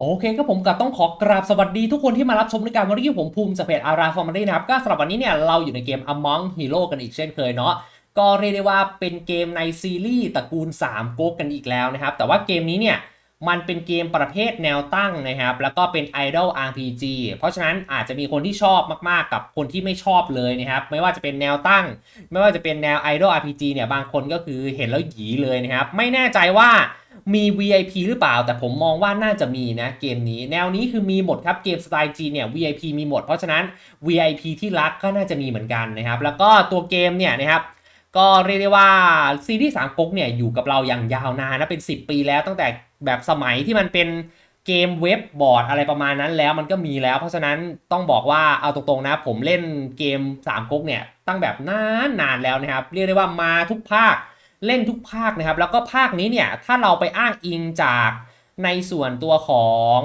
โอเคก็ผมก็ต้องขอกราบสวัสดีทุกคนที่มารับชมในการวันนี้ผมภูมิสเปดอาราฟอร์มารีนะครับ ก็สำหรับวันนี้เนี่ยเราอยู่ในเกม Among Hero กันอีกเช่นเคยเนาะก็เรียกได้ว่าเป็นเกมในซีรีส์ตระกูล3โก๊กกันอีกแล้วนะครับ แต่ว่าเกมนี้เนี่ย มันเป็นเกมประเภทแนวตั้งนะครับ แล้วก็เป็น Idol RPG เพราะฉะนั้นอาจจะมีคนที่ชอบมากๆ กับคนที่ไม่ชอบเลยนะครับ ไม่ว่าจะเป็นแนวตั้ง ไม่ว่าจะเป็นแนว Idol RPG เนี่ยบางคนก็คือเห็นแล้วหยีเลยนะครับ ไม่แน่ใจว่ามี VIP หรือเปล่า แต่ผมมองว่าน่าจะมีนะเกมนี้ แนวนี้คือมีหมดครับเกมสไตล์จีเนี่ย VIP มีหมด เพราะฉะนั้น VIP ที่รักก็น่าจะมีเหมือนกันนะครับ แล้วก็ตัวเกมเนี่ยนะครับ ก็เรียกได้ว่าซีรีส์สามก๊กเนี่ยอยู่กับเราอย่างยาวนานนะเป็น 10 ปีแล้วตั้งแต่แบบสมัยที่มันเป็นเกมเว็บบอร์ดอะไรประมาณนั้นแล้วมันก็มีแล้ว เพราะฉะนั้นต้องบอกว่าเอาตรงๆนะ ผมเล่นเกม3ก๊กเนี่ยตั้งแบบนานนานแล้วนะครับ เรียกได้ว่ามาทุกภาคเล่นทุกภาคนะครับ แล้วก็ภาคนี้เนี่ยถ้าเราไปอ้างอิงจากในส่วนตัวของ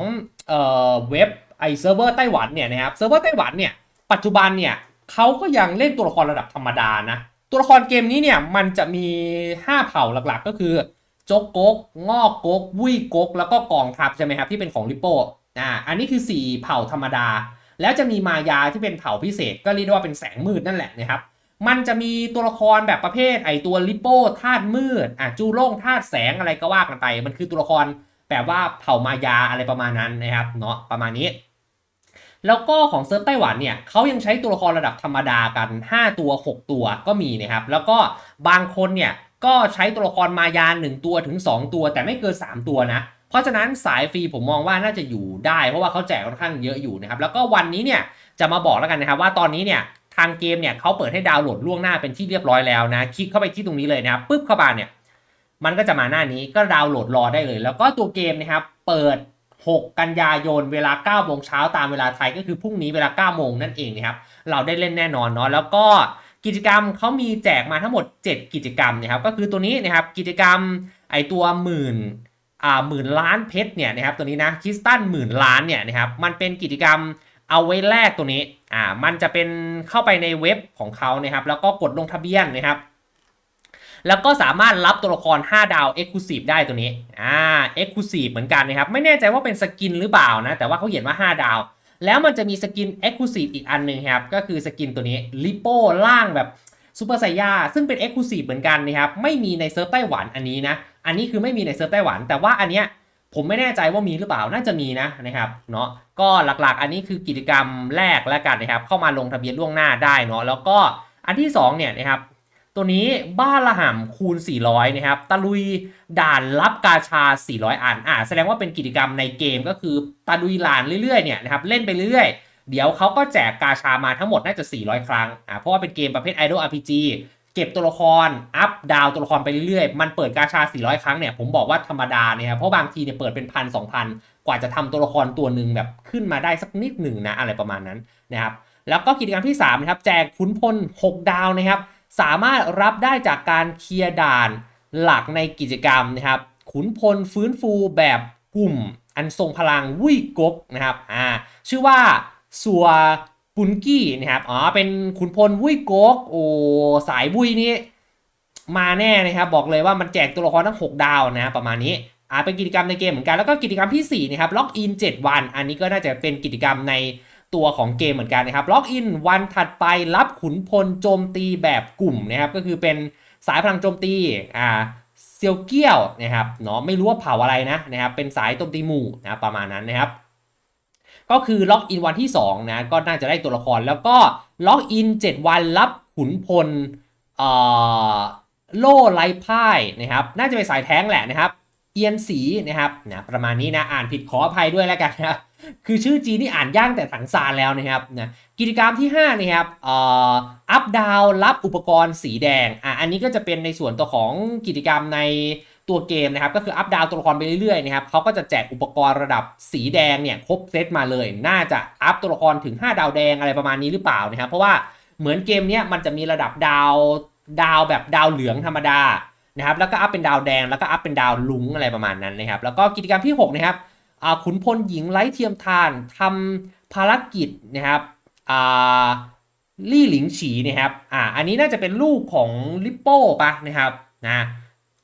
เอ่อเว็บไอเซิร์ฟเวอร์ไต้หวันเนี่ยนะครับเซิร์ฟเวอร์ไต้หวันเนี่ยปัจจุบันเนี่ยเขาก็ยังเล่นตัวละครระดับธรรมดานะ ตัวละครเกมนี้เนี่ยมันจะมี 5 เผ่าหลักๆ ก็คือโจ๊กก๊กงอกก๊กวุ้ยก๊กแล้วก็กองทัพใช่ไหมครับที่เป็นของลิปโปอ่าอันนี้คือ 4 เผ่าธรรมดา แล้วจะมีมายาที่เป็นเผ่าพิเศษ ก็เรียกว่าเป็นแสงมืดนั่นแหละนะครับมันจะมีตัวละครแบบประเภทไอตัวลิปโป้ธาตุมืดอะจูโล่งธาตุแสงอะไรก็ว่ากันไป มันคือตัวละครแบบว่าเผ่ามายาอะไรประมาณนั้นนะครับเนาะประมาณนี้ แล้วก็ของเซิร์ฟไต้หวันเนี่ยเขายังใช้ตัวละครระดับธรรมดากัน 5 ตัว 6 ตัวก็มีนะครับแล้วก็บางคนเนี่ยก็ใช้ตัวละครมายา1ตัวถึง 2 ตัว แต่ไม่เกิน 3 ตัวนะ เพราะฉะนั้นสายฟรีผมมองว่าน่าจะอยู่ได้ เพราะว่าเขาแจกค่อนข้างเยอะอยู่นะครับแล้วก็วันนี้เนี่ยจะมาบอกแล้วกันนะครับว่าตอนนี้เนี่ยทางเกมเนี่ยเขาเปิดให้ดาวน์โหลดล่วงหน้าเป็นที่เรียบร้อยแล้วนะคลิกเข้าไปที่ตรงนี้เลยนะครับปึ๊บเข้ามาเนี่ยมันก็จะมาหน้านี้ก็ดาวน์โหลดรอได้เลย แล้วก็ตัวเกมนะครับเปิด 6 กันยายนเวลา9โมงเช้าตามเวลาไทยก็คือพรุ่งนี้เวลา9โมงนั่นเองนะครับ เราได้เล่นแน่นอนเนาะแล้วก็กิจกรรมเขามีแจกมาทั้งหมด 7 กิจกรรมนะครับ ก็คือตัวนี้นะครับกิจกรรมไอตัวหมื่นอ่าหมื่นล้านเพชรเนี่ยนะครับตัวนี้นะคริสตันหมื่นล้านเนี่ยนะครับมันเป็นกิจกรรมเอาไว้แลกตัวนี้อ่ามันจะเป็นเข้าไปในเว็บของเขานะครับแล้วก็กดลงทะเบียนนะครับ แล้วก็สามารถรับตัวละคร 5 ดาว Exclusive ได้ตัวนี้อ่า Exclusive เหมือนกันนะครับ ไม่แน่ใจว่าเป็นสกินหรือเปล่านะ แต่ว่าเขาเขียนว่า 5 ดาว แล้วมันจะมีสกิน Exclusive อีกอันหนึ่งครับ ก็คือสกินตัวนี้ลิโป้ล่างแบบซูเปอร์ไซย่าซึ่งเป็น Exclusive เหมือนกันนะครับ ไม่มีในเซิร์ฟไต้หวันอันนี้นะ อันนี้คือไม่มีในเซิร์ฟไต้หวัน แต่ว่าอันเนี้ยผมไม่แน่ใจว่ามีหรือเปล่า น่าจะมีนะนะครับ เนาะก็หลักๆ อันนี้คือกิจกรรมแรกแล้วกันนะครับ เข้ามาลงทะเบียนล่วงหน้าได้เนาะ แล้วก็อันที่สองเนี่ยนะครับ ตัวนี้บ้านละห่ำคูณ 400 นะครับ ตะลุยด่านรับกาชา 400 อันอ่าแสดงว่าเป็นกิจกรรมในเกมก็คือตะลุยลานเรื่อยๆ เนี่ยนะครับ เล่นไปเรื่อยๆ เดี๋ยวเขาก็แจกกาชามาทั้งหมดน่าจะ 400 ครั้งอ่าเพราะว่าเป็นเกมประเภท Idol RPG เก็บตัวละคร อัพดาวตัวละครไปเรื่อยๆ มันเปิดกาชา 400 ครั้งเนี่ย ผมบอกว่าธรรมดาเนี่ยครับเพราะบางทีเนี่ยเปิดเป็นพันสองพันกว่าจะทำตัวละครตัวหนึ่งแบบขึ้นมาได้สักนิดหนึ่งนะอะไรประมาณนั้นนะครับ แล้วก็กิจกรรมที่3นะครับแจกขุนพล 6 ดาวนะครับ สามารถรับได้จากการเคลียร์ด่านหลักในกิจกรรมนะครับ ขุนพลฟื้นฟูแบบกลุ่ม อันทรงพลังวุ้ยกกนะครับอ่าชื่อว่าสัวปุนกี้นะครับอ๋อเป็นขุนพลวุ้ยกกโอ้สายวุ้ยนี่มาแน่นะครับบอกเลยว่ามันแจกตัวละครทั้ง 6 ดาวนะประมาณนี้อ่าเป็นกิจกรรมในเกมเหมือนกันแล้วก็กิจกรรมที่4นะครับล็อกอิน7วัน อันนี้ก็น่าจะเป็นกิจกรรมใน ตัวของเกมเหมือนกันนะครับล็อกอินวันถัดไปรับขุนพลโจมตีแบบกลุ่มนะครับก็คือเป็นสายพลังโจมตีอ่าเซียวเกี้ยวนะครับเนาะไม่รู้ว่าเผาอะไรนะนะครับเป็นสายโจมตีหมู่นะประมาณนั้นนะครับก็คือล็อกอินวันที่2นะก็น่าจะได้ตัวละครแล้วก็ล็อกอิน 7 วันรับขุนพลเอ่อโล่ไร้พ่ายนะครับน่าจะเป็นสายแท้งแหละนะครับ เอียนสีนะครับนะประมาณนี้นะอ่านผิดขออภัยด้วยแล้วกันนะครับ คือชื่อจีนนี่อ่านยากแต่ถังซานแล้วนะครับนะกิจกรรมที่5นะครับอ่ออัพดาวรับอุปกรณ์สีแดงอะอันนี้ก็จะเป็นในส่วนตัวของกิจกรรมในตัวเกมนะครับก็คืออัพดาวตัวละครไปเรื่อยๆนะครับเขาก็จะแจกอุปกรณ์ระดับสีแดงเนี่ยครบเซตมาเลย น่าจะอัพตัวละครถึง 5 ดาวแดงอะไรประมาณนี้หรือเปล่านะครับเพราะว่าเหมือนเกมเนี้ยมันจะมีระดับดาวดาวแบบดาวเหลืองธรรมดานะครับแล้วก็อัพเป็นดาวแดงแล้วก็อัพเป็นดาวลุงอะไรประมาณนั้นนะครับแล้วก็กิจกรรมที่6นะครับ ขุนพลหญิงไร้เทียมทานทำภารกิจนะครับลี่หลิงฉีนะครับอ่าอันนี้น่าจะเป็นลูกของลิปโป้ปะนะครับนะ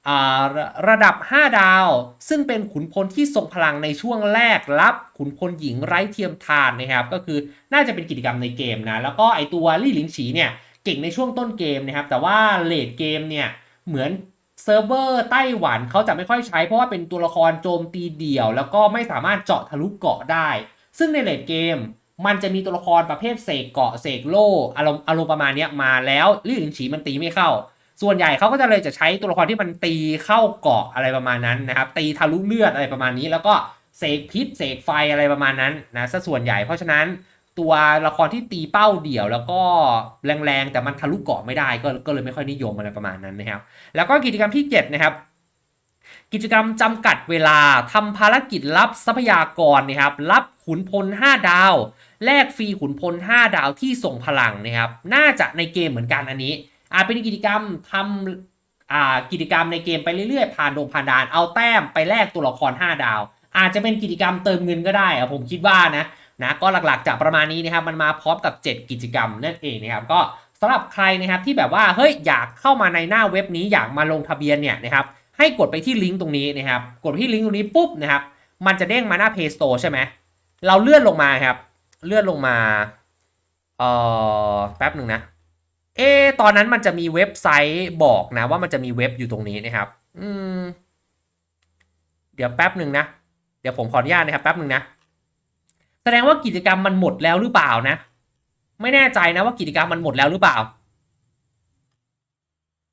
อ่าระระดับ 5 ดาว ซึ่งเป็นขุนพลที่ทรงพลังในช่วงแรกรับขุนพลหญิงไร้เทียมทานนะครับ ก็คือน่าจะเป็นกิจกรรมในเกมนะ แล้วก็ไอตัวลี่หลิงฉีเนี่ยเก่งในช่วงต้นเกมนะครับ แต่ว่าเลดเกมเนี่ยเหมือน เซิร์ฟเวอร์ไต้หวันเขาจะไม่ค่อยใช้เพราะว่าเป็นตัวละครโจมตีเดี่ยว แล้วก็ไม่สามารถเจาะทะลุเกาะได้ ซึ่งในเลดเกม มันจะมีตัวละครประเภทเสกเกาะเสกโล่อารมณ์อารมณ์ประมาณนี้มาแล้วลี่หลิงฉีมันตีไม่เข้า ส่วนใหญ่เขาก็จะเลยจะใช้ตัวละครที่มันตีเข้าเกาะอะไรประมาณนั้นนะครับตีทะลุเลือดอะไรประมาณนี้ แล้วก็เสกพิษเสกไฟอะไรประมาณนั้นนะซะส่วนใหญ่เพราะฉะนั้น ตัวละครที่ตีเป้าเดี่ยว แล้วก็แรงๆ แต่มันทะลุเกาะไม่ได้ก็ก็เลยไม่ค่อยนิยมอะไรประมาณนั้นนะครับ แล้วก็กิจกรรมที่เจ็ดนะครับ กิจกรรมจำกัดเวลาทำภารกิจรับทรัพยากรนะครับ รับขุนพล 5 ดาว แลกฟรีขุนพล 5 ดาวที่ส่งพลังนะครับ น่าจะในเกมเหมือนกันอันนี้ อาจเป็นกิจกรรมทำกิจกรรมในเกมไปเรื่อยๆ ผ่านดงผ่านดาน เอาแต้มไปแลกตัวละคร 5 ดาวอาจจะเป็นกิจกรรมเติมเงินก็ได้อะผมคิดว่านะ นะก็หลักๆจะประมาณนี้นะครับมันมาพร้อมกับ 7 กิจกรรมนั่นเองนะครับก็สำหรับใครนะครับที่แบบว่าเฮ้ยอยากเข้ามาในหน้าเว็บนี้อยากมาลงทะเบียนเนี่ยนะครับให้กดไปที่ลิงก์ตรงนี้นะครับกดที่ลิงก์ตรงนี้ปุ๊บนะครับมันจะเด้งมาหน้า Play Store ใช่ไหมเราเลื่อนลงมาครับเลื่อนลงมาเอ่อแป๊บหนึ่งนะเอตอนนั้นมันจะมีเว็บไซต์บอกนะว่ามันจะมีเว็บอยู่ตรงนี้นะครับอืมเดี๋ยวแป๊บหนึ่งนะเดี๋ยวผมขออนุญาตนะครับแป๊บหนึ่งนะ ดงว่ากิจกรรมมันหมดแล้วหรือเปล่านะ ไม่แน่ใจนะว่ากิจกรรมมันหมดแล้วหรือเปล่า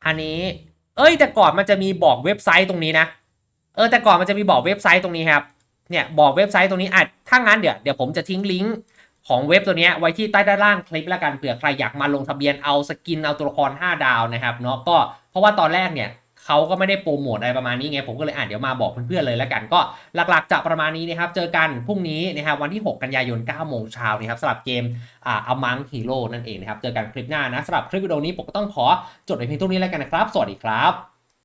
อันนี้ เอ้ย แต่ก่อนมันจะมีบอกเว็บไซต์ตรงนี้นะ เออแต่ก่อนมันจะมีบอกเว็บไซต์ตรงนี้ครับ เนี่ยบอกเว็บไซต์ตรงนี้อะถ้างั้นเดี๋ยวเดี๋ยวผมจะทิ้งลิงก์ของเว็บตัวนี้ไว้ที่ใต้ด้านล่างคลิปแล้วกันเผื่อใครอยากมาลงทะเบียนเอาสกินเอาตัวละคร5 ดาวนะครับเนาะก็เพราะว่าตอนแรกเนี่ย เขาก็ไม่ได้โปรโมทอะไรประมาณนี้ไง ผมก็เลยอ่านเดี๋ยวมาบอกเพื่อนๆเลยแล้วกัน ก็หลักๆจะประมาณนี้นะครับ เจอกันพรุ่งนี้นะครับวันที่ 6 กันยายน9โมงเช้านะครับสำหรับเกมอ่า Among Hero นั่นเองนะครับ เจอกันคลิปหน้านะสำหรับคลิปวิดีโอนี้ผมก็ต้องขอจดในเพียงเท่านี้แล้วกันนะครับ สวัสดีครับ